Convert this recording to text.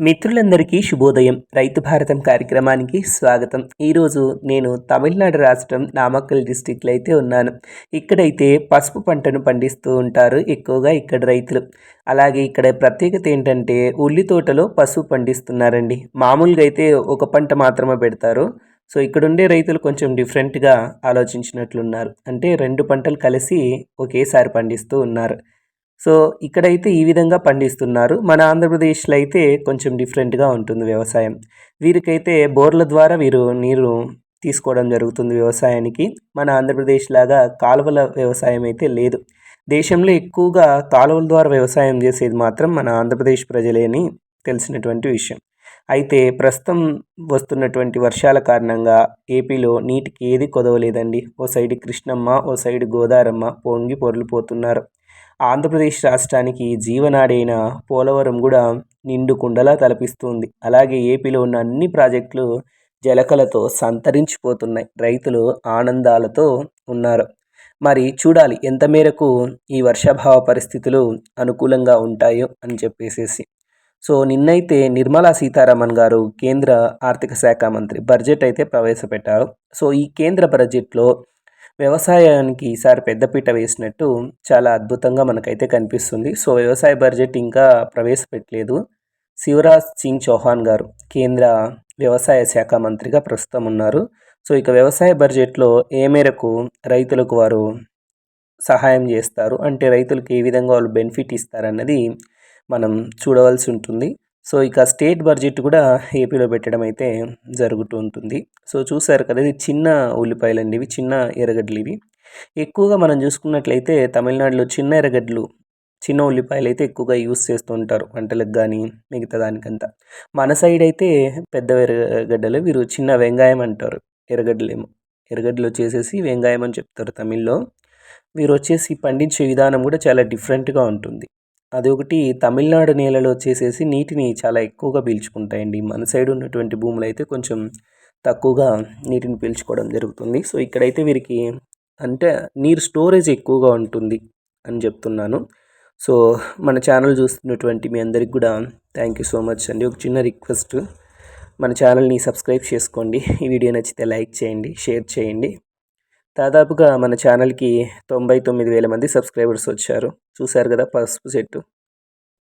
మిత్రులందరికీ శుభోదయం. రైతు భారతం కార్యక్రమానికి స్వాగతం. ఈరోజు నేను తమిళనాడు రాష్ట్రం నామక్కల్ డిస్టిక్లో అయితే ఉన్నాను. ఇక్కడైతే పసుపు పంటను పండిస్తూ ఉంటారు ఎక్కువగా ఇక్కడ రైతులు. అలాగే ఇక్కడ ప్రత్యేకత ఏంటంటే ఉల్లి తోటలో పసుపు పండిస్తున్నారండి. మామూలుగా అయితే ఒక పంట మాత్రమే పెడతారు. సో ఇక్కడ ఉండే రైతులు కొంచెం డిఫరెంట్గా ఆలోచించినట్లున్నారు. అంటే రెండు పంటలు కలిసి ఒకేసారి పండిస్తూ ఉన్నారు. సో ఇక్కడైతే ఈ విధంగా పండిస్తున్నారు. మన ఆంధ్రప్రదేశ్లో అయితే కొంచెం డిఫరెంట్గా ఉంటుంది వ్యవసాయం. వీరికైతే బోర్ల ద్వారా వీరు నీరు తీసుకోవడం జరుగుతుంది వ్యవసాయానికి. మన ఆంధ్రప్రదేశ్ లాగా కాలువల వ్యవసాయం అయితే లేదు. దేశంలో ఎక్కువగా కాలువల ద్వారా వ్యవసాయం చేసేది మాత్రం మన ఆంధ్రప్రదేశ్ ప్రజలేని తెలిసినటువంటి విషయం. అయితే ప్రస్తుతం వస్తున్నటువంటి వర్షాల కారణంగా ఏపీలో నీటికి ఏది కొదవలేదండి. ఓ సైడ్ కృష్ణమ్మ ఓ సైడ్ గోదారమ్మ పొంగి పొరలిపోతున్నారు. ఆంధ్రప్రదేశ్ రాష్ట్రానికి జీవనాడైన పోలవరం కూడా నిండు కుండలా తలపిస్తుంది. అలాగే ఏపీలో ఉన్న అన్ని ప్రాజెక్టులు జలకలతో సంతరించిపోతున్నాయి. రైతులు ఆనందాలతో ఉన్నారు. మరి చూడాలి ఎంత మేరకు ఈ వర్షాభావ పరిస్థితులు అనుకూలంగా ఉంటాయో అని చెప్పేసేసి. సో నిన్నైతే నిర్మలా సీతారామన్ గారు కేంద్ర ఆర్థిక శాఖ మంత్రి బడ్జెట్ అయితే ప్రవేశపెట్టారు. సో ఈ కేంద్ర బడ్జెట్లో వ్యవసాయానికి ఈసారి పెద్దపీట వేసినట్టు చాలా అద్భుతంగా మనకైతే కనిపిస్తుంది. సో వ్యవసాయ బడ్జెట్ ఇంకా ప్రవేశపెట్టలేదు. శివరాజ్ సింగ్ చౌహాన్ గారు కేంద్ర వ్యవసాయ శాఖ మంత్రిగా ప్రస్తుతం ఉన్నారు. సో ఇక వ్యవసాయ బడ్జెట్లో ఏ మేరకు రైతులకు వారు సహాయం చేస్తారు? అంటే రైతులకు ఏ విధంగా వాళ్ళు బెనిఫిట్ ఇస్తారన్నది మనం చూడవలసి ఉంటుంది. సో ఇక స్టేట్ బడ్జెట్ కూడా ఏపీలో పెట్టడం అయితే జరుగుతూ ఉంటుంది. సో చూసారు కదా ఇది చిన్న ఉల్లిపాయలు అండి ఇవి చిన్న ఎర్రగడ్డలు ఇవి. ఎక్కువగా మనం చూసుకున్నట్లయితే తమిళనాడులో చిన్న ఎర్రగడ్డలు చిన్న ఉల్లిపాయలు అయితే ఎక్కువగా యూస్ చేస్తూ ఉంటారు వంటలకు కానీ మిగతా దానికంతా. మన సైడ్ అయితే పెద్ద ఎర్రగడ్డలు వీరు చిన్న వెంగాయం అంటారు ఎర్రగడ్డలేమో. ఎర్రగడ్డలు వచ్చేసేసి వెంగాయం అని చెప్తారు తమిళ్ళో. వీరు వచ్చేసి పండించే విధానం కూడా చాలా డిఫరెంట్గా ఉంటుంది. అది ఒకటి తమిళనాడు నేలలో వచ్చేసేసి నీటిని చాలా ఎక్కువగా పీల్చుకుంటాయండి. మన సైడ్ ఉన్నటువంటి భూములు అయితే కొంచెం తక్కువగా నీటిని పీల్చుకోవడం జరుగుతుంది. సో ఇక్కడైతే వీరికి అంటే నీరు స్టోరేజ్ ఎక్కువగా ఉంటుంది అని చెప్తున్నాను. సో మన ఛానల్ చూస్తున్నటువంటి మీ అందరికి కూడా థ్యాంక్ యూ సో మచ్ అండి. ఒక చిన్న రిక్వెస్ట్ మన ఛానల్ని సబ్స్క్రైబ్ చేసుకోండి. ఈ వీడియో నచ్చితే లైక్ చేయండి షేర్ చేయండి. దాదాపుగా మన ఛానల్కి తొంభై తొమ్మిది వేల మంది సబ్స్క్రైబర్స్ వచ్చారు. చూశారు కదా పసుపు చెట్టు.